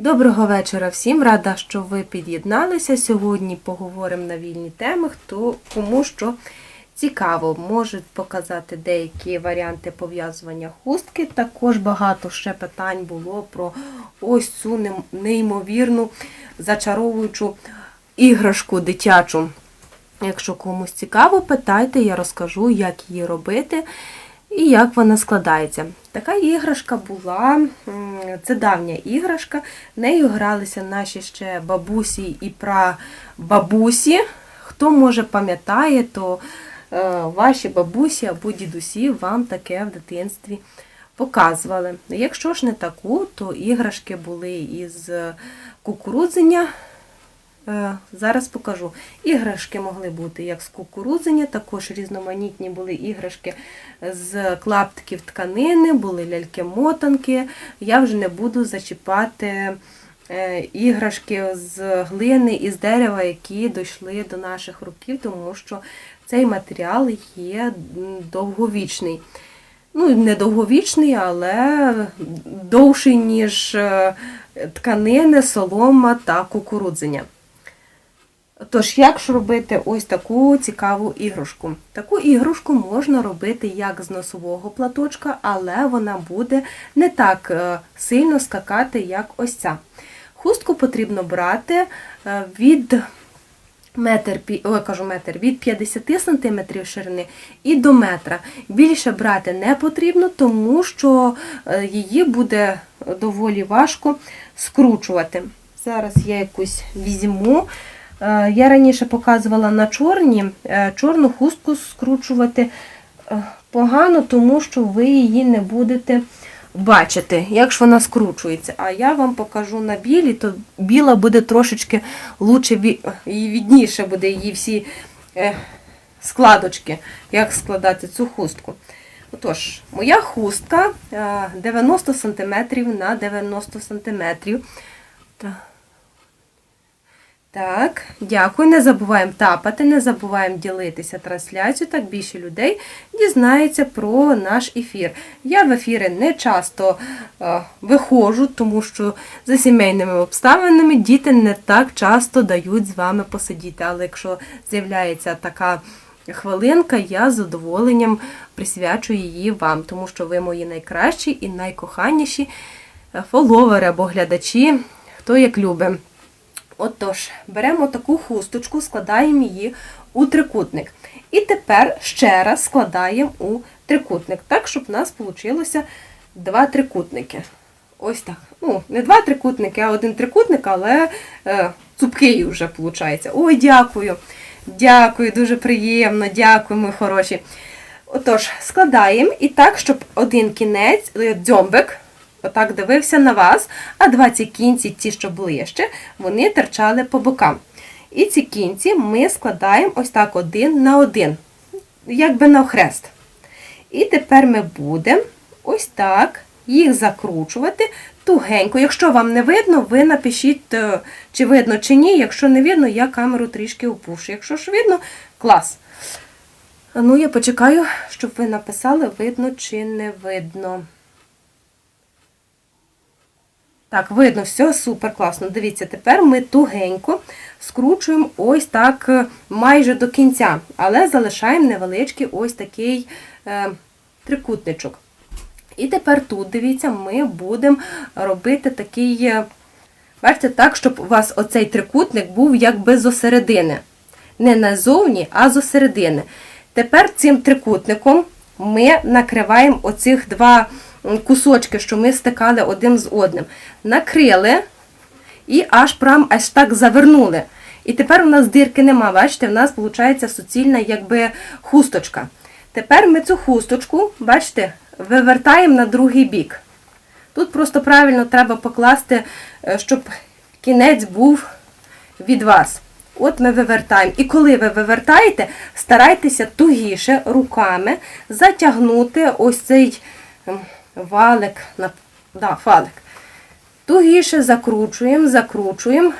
Доброго вечора всім. Рада, що ви під'єдналися. Сьогодні поговоримо на вільні теми, хто кому що цікаво. Можуть показати деякі варіанти пов'язування хустки. Також багато ще питань було про ось цю неймовірну зачаровуючу іграшку дитячу. Якщо комусь цікаво, питайте, я розкажу, як її робити і як вона складається. Така іграшка була, це давня іграшка. Нею гралися наші ще бабусі і прабабусі. Хто може пам'ятає, то е, ваші бабусі або дідусі вам таке в дитинстві показували. Якщо ж не таку, то іграшки були із кукурудзення. Е, Зараз покажу. Іграшки могли бути як з кукурудзення, також різноманітні були іграшки з клаптиків тканини, були ляльки-мотанки. Я вже не буду зачіпати е, іграшки з глини і з дерева, які дійшли до наших років, тому що цей матеріал є довговічний. Ну, не довговічний, але довший, ніж е, тканини, солома та кукурудзення. Тож, як ж робити ось таку цікаву іграшку? Таку іграшку можна робити як з носового платочка, але вона буде не так е, сильно скакати, як ось ця. Хустку потрібно брати е, від метр, ой, кажу метр, від 50 см ширини і до метра. Більше брати не потрібно, тому що е, її буде доволі важко скручувати. Зараз я якусь візьму. Е, Я раніше показувала на чорні, е, чорну хустку скручувати е, погано, тому що ви її не будете бачити, як ж вона скручується. А я вам покажу на білій, то біла буде трошечки лучше, і відніше буде її всі складочки, як складати цю хустку. Отож, моя хустка е, 90 см на 90 см. Так. Так, дякую. Не забуваємо тапати, не забуваємо ділитися трансляцією, так більше людей дізнається про наш ефір. Я в ефіри не часто е, виходжу, тому що за сімейними обставинами діти не так часто дають з вами посидіти. Але якщо з'являється така хвилинка, я з задоволенням присвячую її вам, тому що ви мої найкращі і найкоханіші е, фоловери або глядачі, хто як любить. Отож, беремо таку хусточку, складаємо її у трикутник. І тепер ще раз складаємо у трикутник, так, щоб у нас вийшло два трикутники. Ось так. Ну, не два трикутники, а один трикутник, але е, цупкий вже виходить. Ой, дякую. Дякую, дуже приємно, дякую, мої хороші. Отож, складаємо і так, щоб один кінець, е, дзьомбик, отак дивився на вас, а два ці кінці, ті, що ближче, вони терчали по бокам. І ці кінці ми складаємо ось так один на один, якби навхрест. І тепер ми будемо ось так їх закручувати тугенько. Якщо вам не видно, ви напишіть, е, чи видно, чи ні. Якщо не видно, я камеру трішки опушу. Якщо ж видно, клас. Ну, я почекаю, щоб ви написали, видно чи не видно. Так, видно, все супер класно. Дивіться, тепер ми тугенько скручуємо ось так е, майже до кінця, але залишаємо невеличкий ось такий е, трикутничок. І тепер тут, дивіться, ми будемо робити такий, е, бачите, так, щоб у вас оцей трикутник був якби зосередини. Не назовні, а зосередини. Тепер цим трикутником ми накриваємо оцих два кусочки, що ми стикали один з одним. Накрили і аж прям аж так завернули. І тепер у нас дирки нема, бачите, у нас виходить суцільна якби хусточка. Тепер ми цю хусточку, бачите, вивертаємо на другий бік. Тут просто правильно треба покласти, е, щоб кінець був від вас. От ми вивертаємо. І коли ви вивертаєте, старайтеся тугіше руками затягнути ось цей ем, валик, да, фалик. Тугіше закручуємо, закручуємо.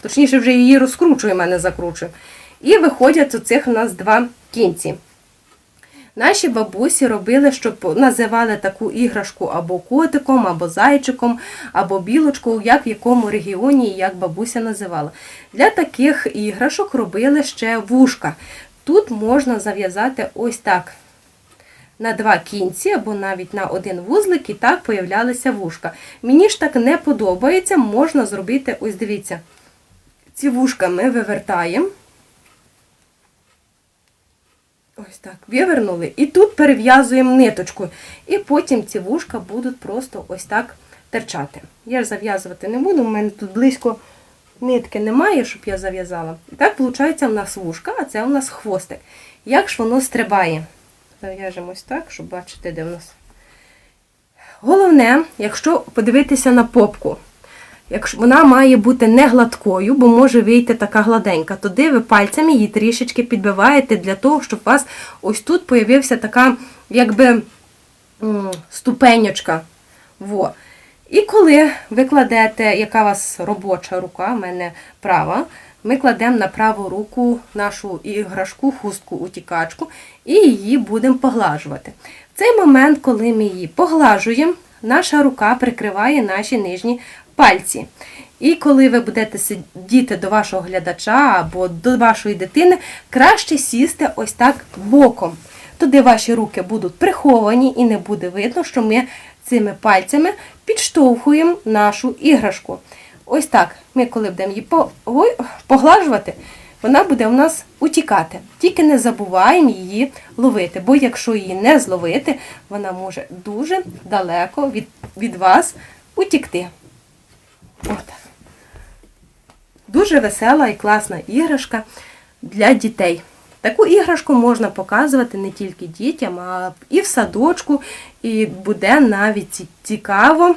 Точніше, вже її розкручуємо, а не закручуємо. І виходять оцих у нас два кінці. Наші бабусі робили, щоб називали таку іграшку або котиком, або зайчиком, або білочкою, як в якому регіоні як бабуся називала. Для таких іграшок робили ще вушка. Тут можна зав'язати ось так на два кінці або навіть на один вузлик, і так появлялися вушка. Мені ж так не подобається, можна зробити, ось дивіться, ці вушка ми вивертаємо. Ось так, вивернули. І тут перев'язуємо ниточкою. І потім ці вушка будуть просто ось так терчати. Я ж зав'язувати не буду, у мене тут близько нитки немає, щоб я зав'язала. І так, виходить, у нас вушка, а це у нас хвостик. Як ж воно стрибає? Зав'яжемо ось так, щоб бачити, де в нас. Головне, якщо подивитися на попку, якщо вона має бути не гладкою, бо може вийти така гладенька, тоді ви пальцями її трішечки підбиваєте для того, щоб у вас ось тут появився така, якби м, ступенечка. Во. І коли ви кладете, яка у вас робоча рука, в мене права, ми кладемо на праву руку нашу іграшку, хустку, утікачку, і її будемо поглажувати. В цей момент, коли ми її поглажуємо, наша рука прикриває наші нижні пальці. І коли ви будете сидіти до вашого глядача або до вашої дитини, краще сісти ось так боком. Туди ваші руки будуть приховані і не буде видно, що ми цими пальцями підштовхуємо нашу іграшку. Ось так. Ми, коли будемо її поглажувати, вона буде у нас утікати. Тільки не забуваємо її ловити, бо якщо її не зловити, вона може дуже далеко від, від вас утікти. От. Дуже весела і класна іграшка для дітей. Таку іграшку можна показувати не тільки дітям, а і в садочку, і буде навіть цікаво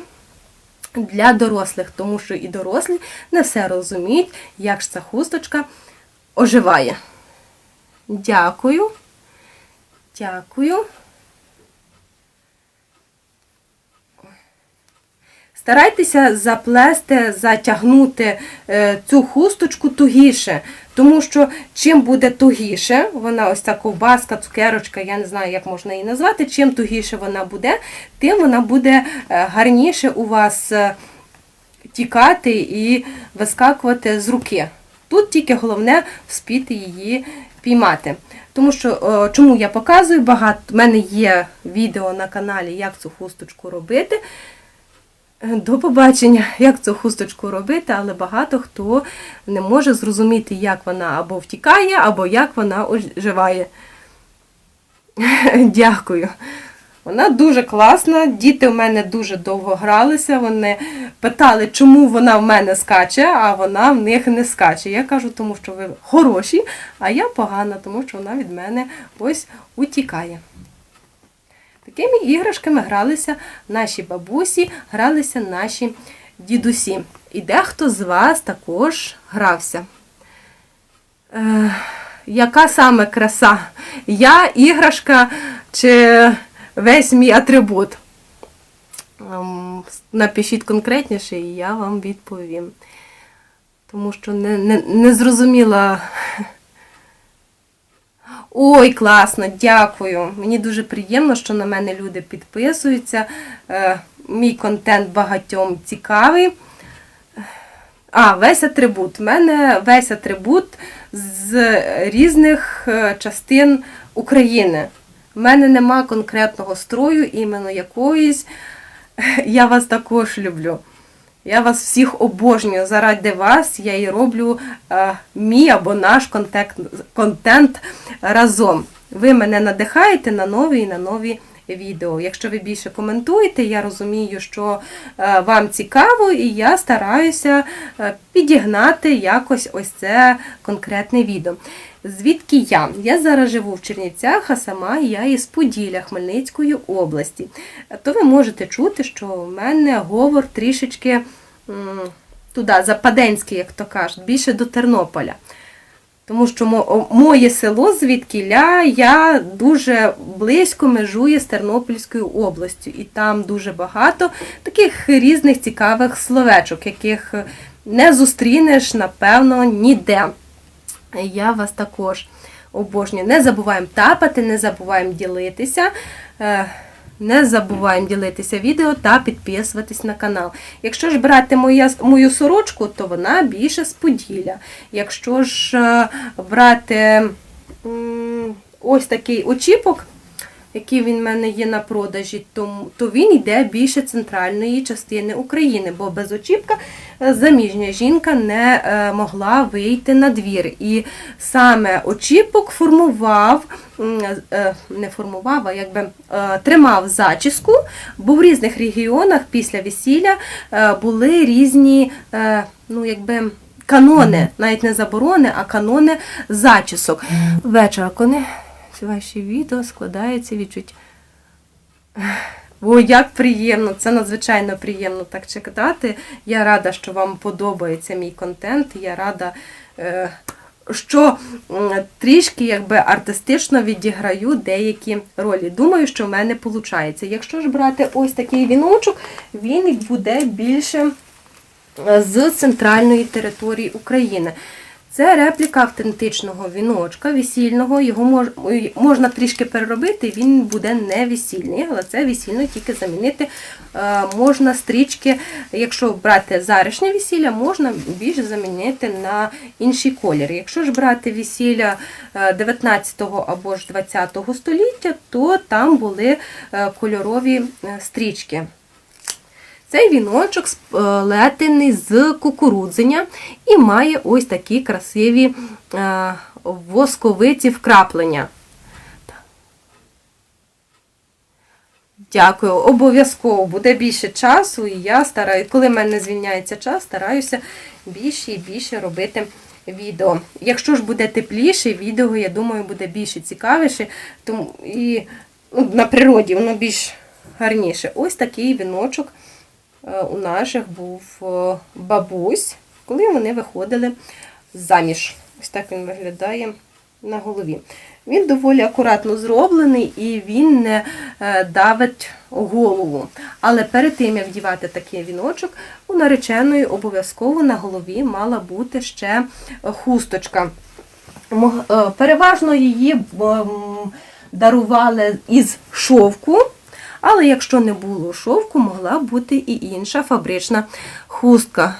для дорослих, тому що і дорослі не все розуміють, як ж ця хусточка оживає. Дякую. Дякую. Старайтеся заплести, затягнути е, цю хусточку тугіше, тому що чим буде тугіше, вона ось ця ковбаска, цукерочка, я не знаю, як можна її назвати, чим тугіше вона буде, тим вона буде е, гарніше у вас е, тікати і вискакувати з руки. Тут тільки головне вспіти її піймати. Тому що чому я показую багато, в мене є відео на каналі, як цю хусточку робити. До побачення, як цю хусточку робити, але багато хто не може зрозуміти, як вона або втікає, або як вона оживає. Дякую. Вона дуже класна. Діти в мене дуже довго гралися. Вони питали, чому вона в мене скаче, а вона в них не скаче. Я кажу, тому що ви хороші, а я погана, тому що вона від мене ось утікає. Такими іграшками гралися наші бабусі, гралися наші дідусі. І дехто з вас також грався. Е, яка саме краса? Я іграшка чи весь мій атрибут? Ем, Напишіть конкретніше, і я вам відповім. Тому що не, не, не зрозуміла. Ой, класно, дякую. Мені дуже приємно, що на мене люди підписуються. Е, Мій контент багатьом цікавий. А, весь атрибут. У мене весь атрибут з різних е, частин України. У мене нема конкретного строю, іменно якоїсь. Я вас також люблю. Я вас всіх обожнюю. Заради вас я і роблю е, мій або наш контент, контент разом. Ви мене надихаєте на нові і на нові відео. Якщо ви більше коментуєте, я розумію, що е, вам цікаво, і я стараюся е, підігнати якось ось це конкретне відео. Звідки я? Я зараз живу в Чернівцях, а сама я із Поділля Хмельницької області. То ви можете чути, що в мене говор трішечки туди, западенський, як то кажуть, більше до Тернополя. Тому що мо- моє село звідкіля я дуже близько межує з Тернопільською областю, і там дуже багато таких різних цікавих словечок, яких не зустрінеш, напевно, ніде. Я вас також Обожнюю. Не забуваємо тапати, не забуваємо ділитися. Не забуваємо ділитися відео та підписуватись на канал. Якщо ж брати моя, мою сорочку, то вона більше з. Якщо ж е, брати ось такий очіпок, який він в мене є на продажі, то, то він йде більше центральної частини України, бо без очіпка е, заміжня жінка не е, могла вийти на двір. І саме очіпок формував, е, не формував, а якби тримав зачіску, бо в різних регіонах після весілля були різні, ну якби. Канони, навіть не заборони, а канони зачісок. Вечора, коли ваші відео складається відчуття. О, як приємно! Це надзвичайно приємно так читати. Я рада, що вам подобається мій контент. Я рада, е, що трішки якби артистично відіграю деякі ролі. Думаю, що в мене виходить. Якщо ж брати ось такий віночок, він буде більше е, з центральної території України. Це репліка автентичного віночка весільного. Його мож, можна трішки переробити, він буде не весільний, але це весільно тільки замінити е, можна стрічки. Якщо брати зарішнє весілля, можна більше замінити на інший колір. Якщо ж брати весілля е, 19 або ж 20 століття, то там були е, кольорові е, стрічки. Цей віночок сплетений з кукурудзення і має ось такі красиві е, восковиті вкраплення. Дякую, обов'язково буде більше часу, і я стараю, коли в мене звільняється час, стараюся більше і більше робити відео. Якщо ж буде тепліше, відео, я думаю, буде більше цікавіше, тому і ну, на природі воно більш гарніше. Ось такий віночок у наших був е, бабусь, коли вони виходили заміж. Ось так він виглядає на голові. Він доволі акуратно зроблений і він не е, давить голову. Але перед тим, як вдівати такий віночок, у нареченої обов'язково на голові мала бути ще хусточка. Е, Переважно її дарували із шовку, але якщо не було шовку, могла бути і інша фабрична хустка.